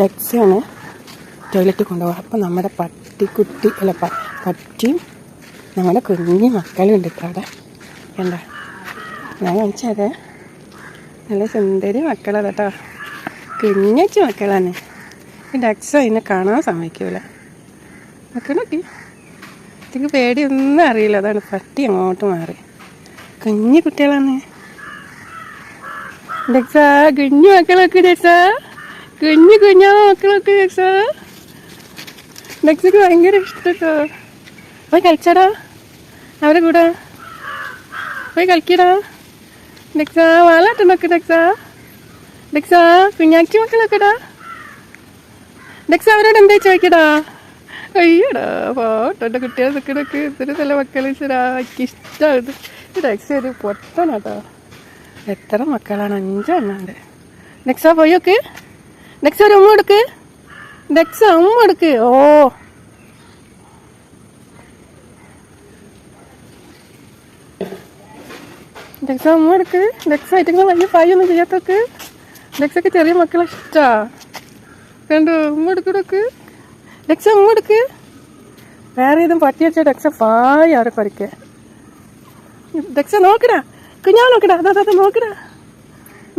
ഡെക്സാണ് ടോയ്ലറ്റിൽ കൊണ്ടുപോകുക അപ്പം നമ്മുടെ പട്ടിക്കുട്ടി അല്ല പട്ടിയും നമ്മുടെ കുഞ്ഞു മക്കളും ഉണ്ട് അവിടെ. എന്താ ഞാൻ കാണിച്ചത് നല്ല സുന്ദരി മക്കളാണ് കേട്ടോ. കുഞ്ഞച്ചു മക്കളാണ്. ഈ ഡെക്സ അതിനെ കാണാൻ സമ്മതിക്കൂല. മക്കളൊക്കെ എനിക്ക് പേടിയൊന്നും അറിയില്ല. അതാണ് പട്ടി അങ്ങോട്ട് മാറി. കുഞ്ഞു കുട്ടികളാണ്. ഡെക്സാ കുഞ്ഞു മക്കളൊക്കെ ഡെക്സ കുഞ്ഞു കുഞ്ഞു മക്കളൊക്കെ ഡെക്സ ഡെക്സക്ക് ഭയങ്കര ഇഷ്ടട്ടോ. പോയി കളിച്ചടാ. അവരെ കൂടെ. പോയി കളിക്കടാ. നെക്സാ വാലാട്ടം നോക്ക് നെക്സാ നെക്സാ കുഞ്ഞാക്കി മക്കളൊക്കെടാ. നെക്സ അവരോട് എന്താ ചോദിക്കടാ? അയ്യടാ പോട്ടോ എന്റെ കുട്ടികളെ നിൽക്കണക്ക് ഇത്തിരി നല്ല മക്കൾ എനിക്ക് ഇഷ്ടമാണ് നെക്സ ഒരു പൊട്ടനാട്ടോ. എത്ര മക്കളാണ്? അഞ്ചെണ്ണാണ്ട് നെക്സാ പോയി പോയോക്ക് ഡെക്സ ഒരു ഉമ്മ എടുക്ക്. ഡെക്സ ഉമ്മ എടുക്ക്. ഓ. ഡെക്സ ഉമ്മ എടുക്ക്. ഡെക്സ ഐറ്റങ്ങൾ വലിയ പായൊന്നും ചെയ്യാത്തൊക്കെ ഡെക്സൊക്കെ ചെറിയ മക്കളെ ഇഷ്ടാ. കണ്ടു? ഉമ്മ എടുക്ക് ഡെക്സ ഉമ്മ എടുക്ക്. വേറെ ഏതും പട്ടി വെച്ച ഡെക്സ പായ ആരെ പറിക്കേ. ഡെക്സ നോക്കടാ. കുഞ്ഞാ നോക്കടാ. അതാ അതാ നോക്കടാ.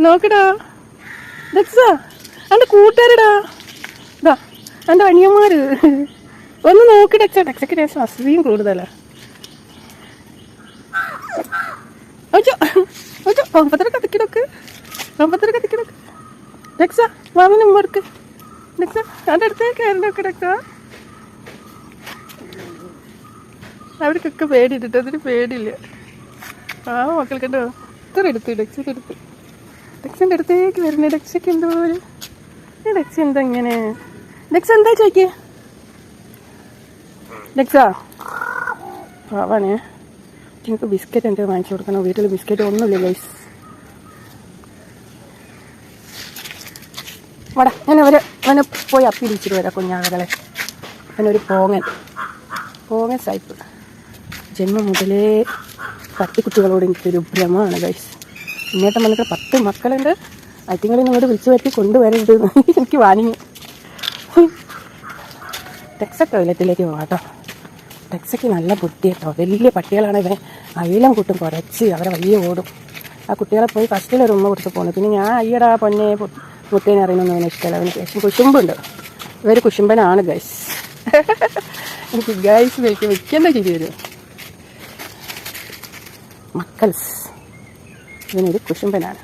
നോക്കടാ. ഡെക്സ എന്റെ കൂട്ടുകാരടാ. ഇതാ എന്റെ അനിയന്മാർ ഒന്ന് നോക്കി ഡെക്സ ഡെക്സക്ക് രസം അസുഖയും കൂടുതലാ. അയ്യോ അയ്യോ ഒമ്പതര കത്തിക്കിടക്ക് ഒമ്പതര കത്തിക്കിടക്ക് ഡെക്സ മാമന് ഉമ്മ എടുക്ക്. ഡെക്സ എന്റെ അടുത്തേക്ക് കയറി ഡെക്സ. അവർക്കൊക്കെ പേടിയിട്ടിട്ട് അതിന് പേടിയില്ല. ആ മക്കൾക്കുണ്ടോ കണ്ടോ ഇത്ര എടുത്തു ഡെക്സിന്റെ അടുത്ത് ഡെക്സിന്റെ അടുത്തേക്ക് വരുന്നേ ഡെക്സയ്ക്ക് എന്തോ ഒരു ഡെക്സ എന്താ ഇങ്ങനെ എന്താ ഡെക്സാ പാവാണേ. നിങ്ങൾക്ക് ബിസ്ക്കറ്റ് എന്തെങ്കിലും വാങ്ങിച്ചു കൊടുക്കണം? വീട്ടിൽ ബിസ്ക്കറ്റ് ഒന്നുമില്ല ലൈസ് വട ഞാൻ അവരെ അവനെ പോയി അപ്പിടിച്ചിട്ട് വരാം കുഞ്ഞാളുകളെ അവനൊരു പോങ്ങൻ. പോങ്ങൻ സൈപ്പ് ജന്മം മുതലേ പട്ടിക്കുട്ടികളോട് എനിക്കൊരു ഭ്രമമാണ് ഗൈസ് ഇന്നേട്ടം വന്നിട്ട് പത്ത് മക്കളുണ്ട്. അറ്റിങ്ങളിൽ നിങ്ങളോട് വിളിച്ചു വരുത്തി കൊണ്ടുവരരുത് എനിക്ക് വാണിങ്ങി ടെക്സ ടോയ്ലറ്റിലേക്ക് പോകാട്ടോ ടെക്സയ്ക്ക് നല്ല ബുദ്ധി കേട്ടോ. വലിയ പട്ടികളാണ് ഇവൻ. അയിലം കൂട്ടും കുറച്ച്. അവരെ വലിയ ഓടും. ആ കുട്ടികളെ പോയി ഫസ്റ്റിൽ ഒരു ഉമ്മ കൊടുത്ത് പോകുന്നു പിന്നെ ഞാൻ അയ്യടാ പൊന്നെ മുട്ടേനെ അറിയുന്നൊന്നും അവന് ഇഷ്ടമല്ല. അവന് ശേഷം കുശുമ്പുണ്ട്. ഇവർ കുശുമ്പനാണ് ഗൈസ് എനിക്ക് ഗൈസ് വിളിക്ക് വെക്കേണ്ട ചിരി വരും. മക്കൾസ്. ഇവനൊരു കുശുമ്പനാണ്.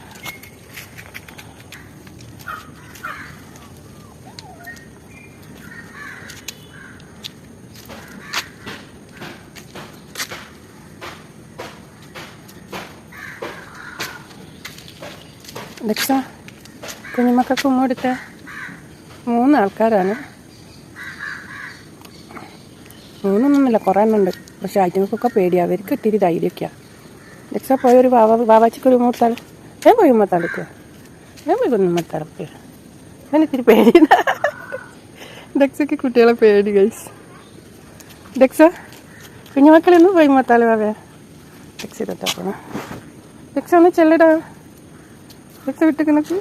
ദക്ഷ കുഞ്ഞുമക്കൾക്ക് ഉമ്മ കൊടുത്ത മൂന്ന് ആൾക്കാരാണ് മൂന്നൊന്നുമില്ല കുറേ എണ്ണുണ്ട് പക്ഷെ ആറ്റുങ്ങൾക്കൊക്കെ പേടിയാണ് അവർക്ക് ഇത്തിരി ധൈര്യമൊക്കെയാണ് ദക്ഷ പോയൊരു വാവ വാവാച്ചിക്ക് ഒരു മൂത്താൾ. ഞാൻ പോയി ഉമ്മത്താളിക്ക് ഞാൻ പോയി ഉമ്മത്താളക്ക് ഞാൻ ഇത്തിരി പേടി ദക്ഷയ്ക്ക് കുട്ടികളെ പേടി ഗൈസ് ദക്ഷ കുഞ്ഞുമക്കളൊന്നും പോയി ഉമ്മത്താൾ വാവേ. ദക്ഷ ഇതൊക്കെ ദക്ഷ ഒന്ന് ചെല്ലടാ. ദക്ഷ വിട്ടിക്കണക്ക്?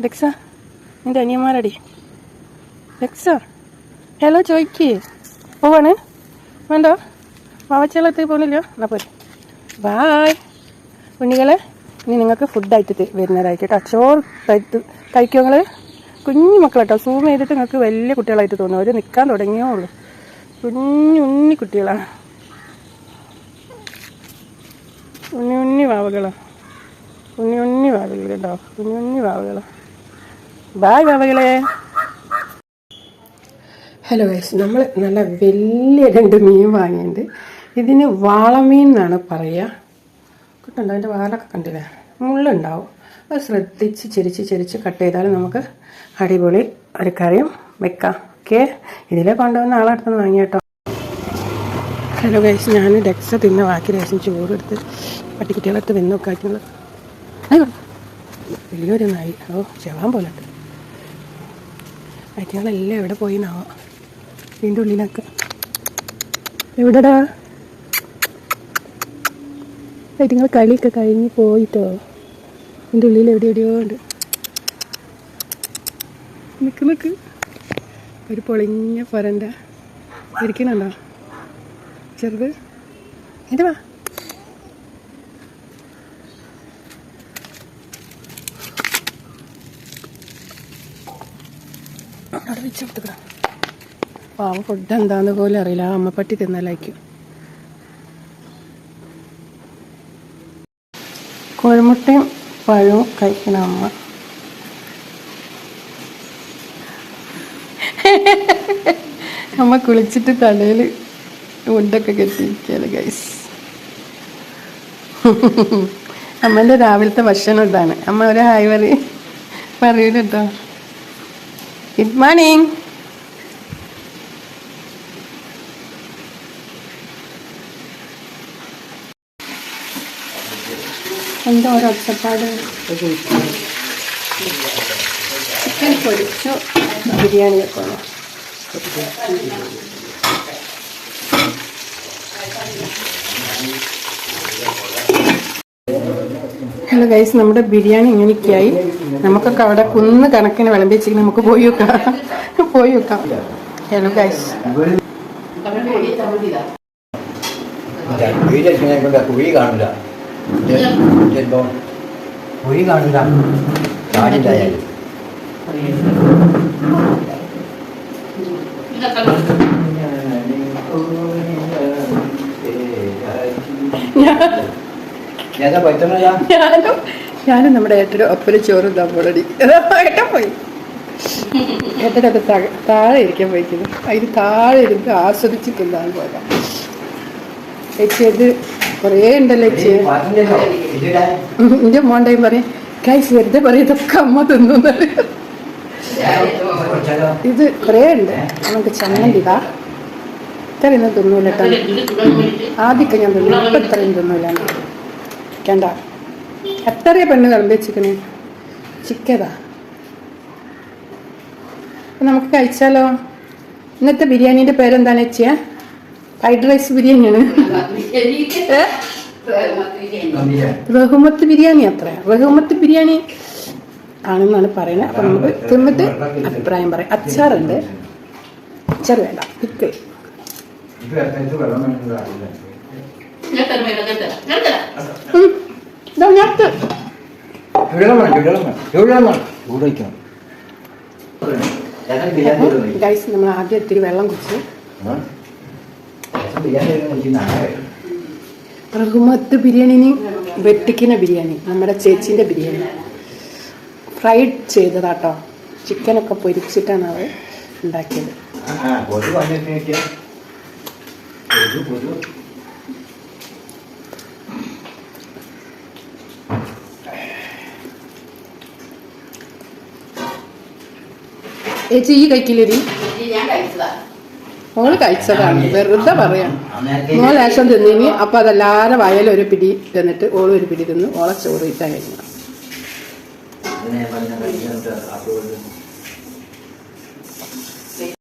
ദക്ഷ നിന്റെ അനിയന്മാരടി. ദക്ഷ ഹലോ ചോയ്ക്ക്. പോവാണ്? വേണ്ട? വാവച്ചേളത്തിൽ പോകുന്നില്ല എന്നാ പോരെ. ബായ്. കുഞ്ഞുങ്ങളെ ഇനി നിങ്ങൾക്ക് ഫുഡായിട്ട് വരുന്നതായിട്ട് കേട്ടോ. ചോറ് കഴിത്ത് കഴിക്കും നിങ്ങൾ കുഞ്ഞു മക്കളാട്ടോ സൂം ചെയ്തിട്ട് നിങ്ങൾക്ക് വലിയ കുട്ടികളായിട്ട് തോന്നും. അവർ നിൽക്കാൻ തുടങ്ങിയേ ഉള്ളൂ കുഞ്ഞു ഉണ്ണി കുട്ടികളാണ്. ഉണ്ണി ഉണ്ണി വാവകള. ഉണ്ണി ഉണ്ണി വാവകൾ കേട്ടോ ഉണ്ണി ഉണ്ണി വാവകള. ബായ് വാവകളെ. ഹലോ ഗൈസ് നമ്മൾ നല്ല വലിയ രണ്ട് മീൻ വാങ്ങിയിട്ടുണ്ട് ഇതിന് വാളമീൻ എന്നാണ് പറയുക കിട്ടുണ്ടോ? അതിന്റെ വാലൊക്കെ കണ്ടില്ലേ? മുള്ളുണ്ടാവും. അത് ശ്രദ്ധിച്ച് ചിരിച്ച് ചിരിച്ച് കട്ട് ചെയ്താൽ നമുക്ക് അടിപൊളി ഒരു കറിയും വെക്കാം. ഓക്കെ? ഇതിലെ കൊണ്ടുവന്ന ആളെടുത്ത് വാങ്ങി കേട്ടോ ഹലോ ഗൈസ് ഞാൻ ഡെക്സ തിന്ന ബാക്കി രേഷം ചോറെടുത്ത് പട്ടിക്കുട്ടികളെടുത്ത് വെന്ന് നോക്കാറ്റുള്ളത് അയ്യോ. വലിയൊരു നായി. ഓ ചെവാൻ പോലെ ഉണ്ട്. അയറ്റങ്ങളെല്ലാം എവിടെ പോയി നാവാ വീണ്ടും ഉള്ളിലൊക്കെ. എവിടെടാ? അയറ്റങ്ങൾ കളിയൊക്കെ കഴിഞ്ഞ് പോയിട്ടോ? എന്റെ ഉള്ളിൽ എവിടെ എവിടെയോ ഉണ്ട്. നിൽക്ക് നിൽക്ക് ഒരു പൊളിഞ്ഞ പൊരണ്ട. ഇരിക്കണുണ്ടോ? ചെറുത്. ഇത് വാ. അവിടെ വെച്ചെടുത്തുക്കണം പാവം ഫുഡ് എന്താന്ന് പോലും അറിയില്ല. ആ അമ്മപ്പട്ടി തിന്നലായിരിക്കും കോഴിമുട്ടയും പഴവും കഴിക്കണ അമ്മ. അമ്മ കുളിച്ചിട്ട് തലയിൽ മുണ്ടൊക്കെ കെട്ടിയിരിക്കുകയാണ് ഗൈസ് അമ്മന്റെ രാവിലത്തെ ഭക്ഷണം ഇതാണ്. അമ്മ ഒരു ഹായ് പറ പറയൂല കേട്ടോ ഗുഡ് മോർണിംഗ് എന്താ ഒരു ഒച്ചപ്പാട്? ചിക്കൻ പൊരിച്ചു ബിരിയാണി വെക്കണം ഹലോ ഗൈസ് നമ്മുടെ ബിരിയാണി ഇങ്ങനെയൊക്കെയായി. നമുക്കൊക്കെ അവിടെ കുന്ന് കണക്കിന് വിളമ്പി വെച്ചിട്ട് നമുക്ക് പോയി വെക്കാം പോയി വെക്കാം ഹലോ ഗൈസ് ഞാൻ കുഴി കാണില്ല കുഴി കാണില്ല ഞാനും ഞാനും നമ്മുടെ ഏട്ടനും ഒപ്പന ചോറും തമ്പോളടി. ഏട്ടൻ പോയി. ഏട്ടനൊക്കെ താഴെ താഴെ ഇരിക്കാൻ പോയിക്കുന്നു. അതിന് താഴെ ഇരുന്ന് ആസ്വദിച്ച് തിന്നാൻ പോകാം ചേച്ചി അത് കുറേ ഉണ്ടല്ലോ ചേച്ചി. എന്റെ മോണ്ടയും പറയും. കൈസ് വെറുതെ പറയും ഇതൊക്കെ അമ്മ തിന്നു ഇത് കുറേ ഉണ്ട്. നമുക്ക് ചമ്മന്തി കാ ഇത്രയൊന്നും തിന്നൂല ആദ്യമൊക്കെ ഞാൻ തിന്നു ഇപ്പം ഇത്രയും തിന്നൂല കണ്ട എത്രയ പെണ്ണ് കളമ്പി വെച്ചിക്കണേ ചിക്കതാ. നമുക്ക് കഴിച്ചാലോ? ഇന്നത്തെ ബിരിയാണിന്റെ പേരെന്താണ് വെച്ചിയ ഫ്രൈഡ് റൈസ് ബിരിയാണിയാണ്? റഹുമത്ത് ബിരിയാണി അത്ര റഹുമത്ത് ബിരിയാണി ആണെന്നാണ് പറയുന്നത്. അപ്പൊ നമുക്ക് തിന്നിട്ട് അഭിപ്രായം പറയാം. അച്ചാറുണ്ട്. അച്ചാർ വേണ്ട. പിക്കിൾ നമ്മൾ ആദ്യം ഇത്തിരി വെള്ളം കുടിച്ച്. റഹുമത്ത് ബിരിയാണിന് വെട്ടിക്കുന്ന ബിരിയാണി നമ്മുടെ ചേച്ചീന്റെ ബിരിയാണി. ഫ്രൈഡ് ചെയ്തതാട്ടോ. ചിക്കനൊക്കെ പൊരിച്ചിട്ടാണ് അവർ ഉണ്ടാക്കിയത്. ചേച്ചി ഈ കഴിക്കില്ലേ മോൾ കഴിച്ചതാണ്. വെറുതെ പറയാം. മോൾ ലേശം തിന്നിനി. അപ്പൊ അതെല്ലാരും വയലും ഒരു പിടി തന്നിട്ട് ഓളും ഒരു പിടി തിന്ന്. ഓളെ ചോറ് ഇട്ടാ കഴിഞ്ഞു